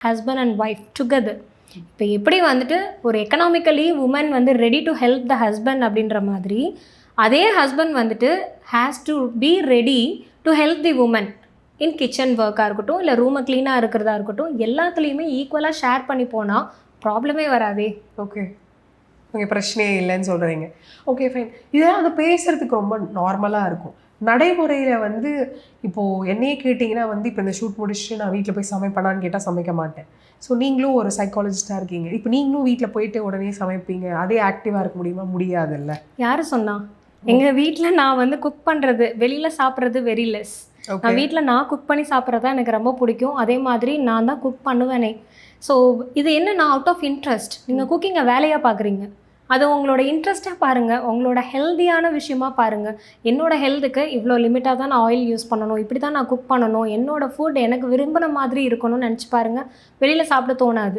Husband and wife together இப்போ எப்படி வந்துட்டு ஒரு எக்கனாமிக்கலி உமன் வந்து ready to help the husband அப்படின்ற மாதிரி அதே ஹஸ்பண்ட் வந்துட்டு has to be ready to help the woman in kitchen ஒர்க்காக இருக்கட்டும் இல்லை ரூமை க்ளீனாக இருக்கிறதா இருக்கட்டும் எல்லாத்துலேயுமே ஈக்குவலாக ஷேர் பண்ணி போனால் ப்ராப்ளமே வராதே. ஓகே ஓகே பிரச்சனையே இல்லைன்னு சொல்கிறீங்க ஓகே ஃபைன் இதெல்லாம் அது பேசுகிறதுக்கு ரொம்ப நார்மலாக இருக்கும். நடைமுறையில் வந்து இப்போது என்னையே கேட்டிங்கன்னா வந்து இப்போ இந்த ஷூட் முடிச்சுட்டு நான் வீட்டில் போய் சமைப்பேனான்னு கேட்டால் சமைக்க மாட்டேன். ஸோ நீங்களும் ஒரு சைக்காலஜிஸ்டாக இருக்கீங்க. இப்போ நீங்களும் வீட்டில் போயிட்டு உடனே சமைப்பீங்க. அதே ஆக்டிவாக இருக்க முடியுமா? முடியாதுல்ல. யார் சொன்னா? எங்கள் வீட்டில் நான் வந்து குக் பண்ணுறது வெளியில் சாப்பிட்றது வெரி லெஸ் நான் வீட்டில் நான் குக் பண்ணி சாப்பிட்றது தான் எனக்கு ரொம்ப பிடிக்கும். அதே மாதிரி நான் தான் குக் பண்ணுவேனே. ஸோ இது என்ன? நான் அவுட் ஆஃப் இன்ட்ரெஸ்ட் நீங்கள் குக்கிங்கை வேலையாக பார்க்குறீங்க அது உங்களோட இன்ட்ரெஸ்ட்டாக பாருங்கள் உங்களோட ஹெல்த்தியான விஷயமா பாருங்கள் என்னோட ஹெல்த்துக்கு இவ்வளோ லிமிட்டாக தான் நான் ஆயில் யூஸ் பண்ணணும். இப்படி தான் நான் குக் பண்ணணும். என்னோட ஃபுட் எனக்கு விரும்பின மாதிரி இருக்கணும்னு நினச்சி பாருங்கள் வெளியில் சாப்பிட தோணாது.